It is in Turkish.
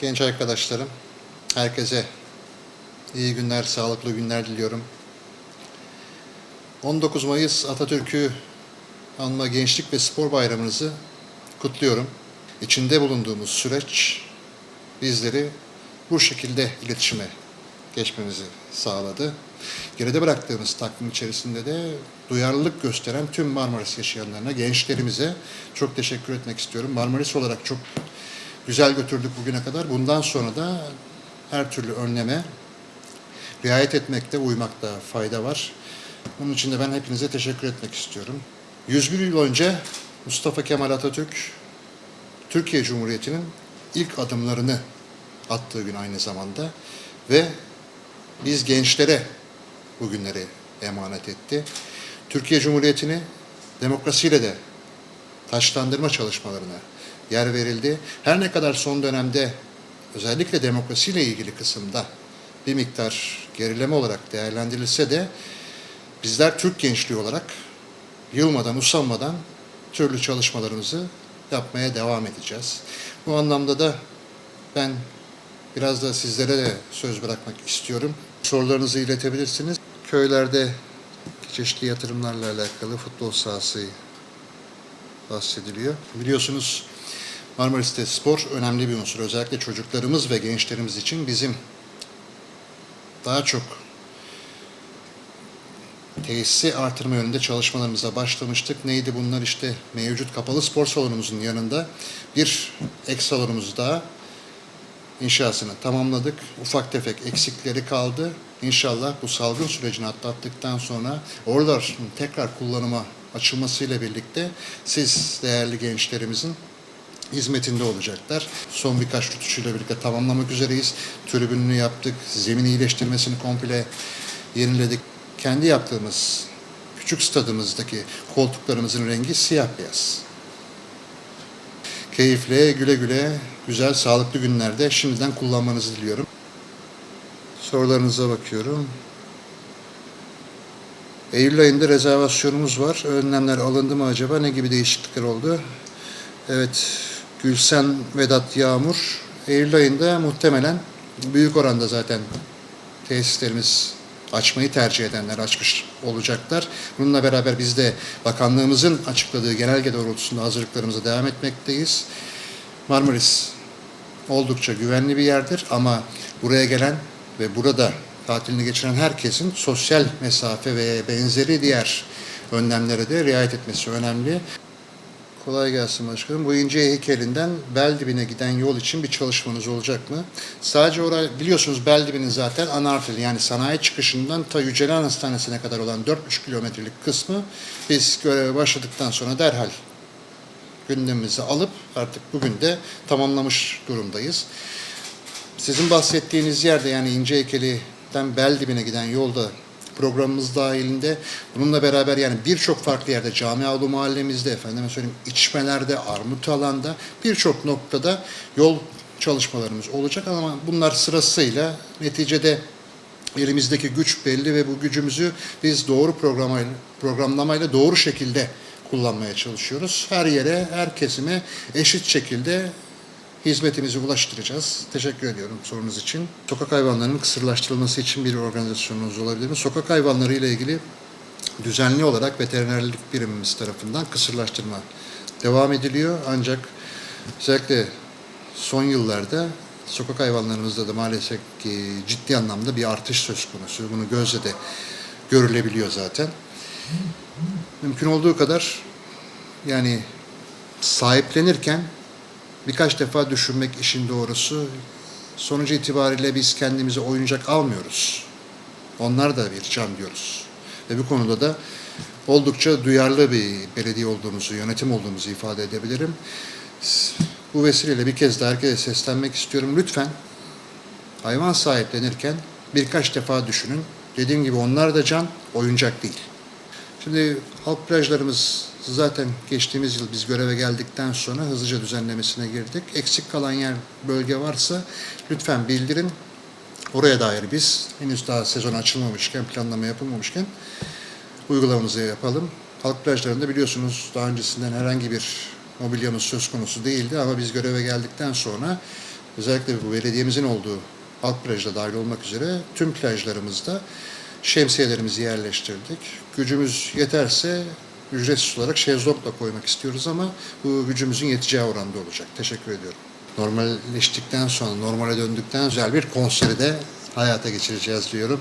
genç arkadaşlarım, herkese iyi günler, sağlıklı günler diliyorum. 19 Mayıs Atatürk'ü anma Gençlik ve Spor Bayramınızı kutluyorum. İçinde bulunduğumuz süreç bizleri bu şekilde iletişime geçmemizi sağladı. Geride bıraktığımız takvim içerisinde de duyarlılık gösteren tüm Marmaris yaşayanlarına, gençlerimize çok teşekkür etmek istiyorum. Marmaris olarak çok güzel götürdük bugüne kadar. Bundan sonra da her türlü önleme riayet etmekte, uymakta fayda var. Bunun için de ben hepinize teşekkür etmek istiyorum. 101 yıl önce Mustafa Kemal Atatürk Türkiye Cumhuriyeti'nin ilk adımlarını attığı gün aynı zamanda ve biz gençlere bugünleri emanet etti. Türkiye Cumhuriyeti'ni demokrasiyle de taşlandırma çalışmalarına yer verildi. Her ne kadar son dönemde özellikle demokrasiyle ilgili kısımda bir miktar gerileme olarak değerlendirilse de bizler Türk gençliği olarak yılmadan, usanmadan türlü çalışmalarımızı yapmaya devam edeceğiz. Bu anlamda da ben biraz da sizlere de söz bırakmak istiyorum. Sorularınızı iletebilirsiniz. Köylerde çeşitli yatırımlarla alakalı futbol sahası bahsediliyor. Biliyorsunuz Marmaris'te spor önemli bir unsur. Özellikle çocuklarımız ve gençlerimiz için bizim daha çok tesisi artırma yönünde çalışmalarımıza başlamıştık. Neydi bunlar işte mevcut kapalı spor salonumuzun yanında bir ek salonumuz daha inşasını tamamladık. Ufak tefek eksikleri kaldı. İnşallah bu salgın sürecini atlattıktan sonra oraların tekrar kullanıma açılmasıyla birlikte siz değerli gençlerimizin hizmetinde olacaklar. Son birkaç tutuşuyla birlikte tamamlamak üzereyiz. Tribününü yaptık. Zemin iyileştirmesini komple yeniledik. Kendi yaptığımız küçük stadımızdaki koltuklarımızın rengi siyah beyaz. Keyifle, güle güle, güzel, sağlıklı günlerde şimdiden kullanmanızı diliyorum. Sorularınıza bakıyorum. Eylül ayında rezervasyonumuz var. Önlemler alındı mı acaba? Ne gibi değişiklikler oldu? Evet, Gülsen Vedat Yağmur. Eylül ayında muhtemelen büyük oranda zaten tesislerimiz açmayı tercih edenler açmış olacaklar. Bununla beraber biz de bakanlığımızın açıkladığı genelge doğrultusunda hazırlıklarımıza devam etmekteyiz. Marmaris oldukça güvenli bir yerdir ama buraya gelen ve burada tatilini geçiren herkesin sosyal mesafe ve benzeri diğer önlemlere de riayet etmesi önemli. Kolay gelsin başkanım. Bu ince heykelinden Beldibine giden yol için bir çalışmanız olacak mı? Sadece oraya biliyorsunuz Beldibinin zaten ana arteri yani sanayi çıkışından ta Yücelen Hastanesi'ne kadar olan 4,5 kilometrelik kısmı biz göreve başladıktan sonra derhal gündemimize alıp artık bugün de tamamlamış durumdayız. Sizin bahsettiğiniz yerde yani ince heykeliden Beldibine giden yolda programımız dahilinde bununla beraber yani birçok farklı yerde Camialı mahallemizde efendime söyleyeyim içmelerde, armut alanda birçok noktada yol çalışmalarımız olacak ama bunlar sırasıyla neticede elimizdeki güç belli ve bu gücümüzü biz doğru programayla, programlamayla doğru şekilde kullanmaya çalışıyoruz. Her yere, her kesime eşit şekilde hizmetimizi ulaştıracağız. Teşekkür ediyorum sorunuz için. Sokak hayvanlarının kısırlaştırılması için bir organizasyonunuz olabilir mi? Sokak hayvanları ile ilgili düzenli olarak veterinerlik birimimiz tarafından kısırlaştırma devam ediliyor. Ancak özellikle son yıllarda sokak hayvanlarımızda da maalesef ki ciddi anlamda bir artış söz konusu. Bunu gözle de görülebiliyor zaten. Mümkün olduğu kadar yani sahiplenirken birkaç defa düşünmek işin doğrusu. Sonucu itibariyle biz kendimize oyuncak almıyoruz. Onlar da bir can diyoruz. Ve bu konuda da oldukça duyarlı bir belediye olduğumuzu, yönetim olduğumuzu ifade edebilirim. Bu vesileyle bir kez daha herkese seslenmek istiyorum. Lütfen hayvan sahiplenirken birkaç defa düşünün. Dediğim gibi onlar da can, oyuncak değil. Şimdi halk plajlarımız zaten geçtiğimiz yıl biz göreve geldikten sonra hızlıca düzenlemesine girdik. Eksik kalan yer, bölge varsa lütfen bildirin. Oraya dair biz henüz daha sezon açılmamışken, planlama yapılmamışken uygulamamızı yapalım. Halk plajlarında biliyorsunuz daha öncesinden herhangi bir mobilyamız söz konusu değildi ama biz göreve geldikten sonra özellikle bu belediyemizin olduğu alt plajda dahil olmak üzere tüm plajlarımızda şemsiyelerimizi yerleştirdik. Gücümüz yeterse ücretsiz olarak şezlong da koymak istiyoruz ama bu gücümüzün yeteceği oranda olacak. Teşekkür ediyorum. Normalleştikten sonra, normale döndükten güzel bir konseri de hayata geçireceğiz diyorum.